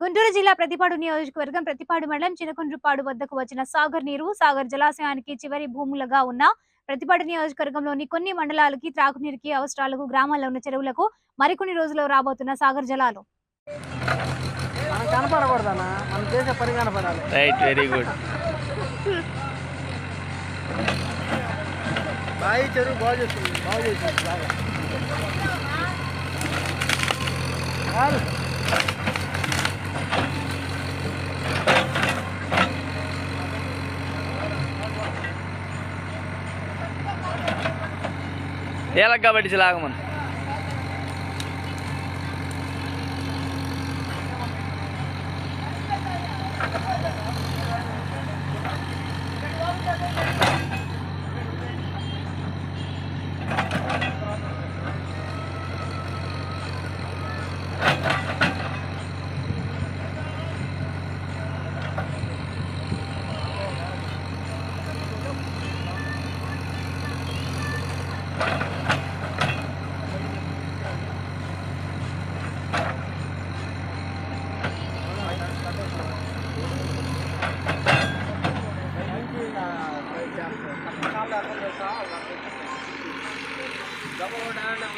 ప్రతిపాడు నియోజకవర్గం ప్రతిపాడు మండలం చినకుండ్రుపాడు వద్దకు వచ్చిన సాగర్ నీరు సాగర్ జలాశయానికి చివరి భూములుగా ఉన్న ప్రతిపాడు నియోజకవర్గంలోని కొన్ని మండలాలకి త్రాగునీరుకి అవసరాలకు గ్రామాల్లో ఉన్న చెరువులకు మరికొన్ని రోజుల్లో రాబోతున్న సాగర్ జలాలు. మనం కనపడకూడదన్నా మనం చేసే పని కనపడాలి రైట్ వెరీ గుడ్ బావి చెరువు బాగు చేస్తుంది బాగు చేస్తుంది బాగా. याला कबड्डीचं आगमन Thank Double down.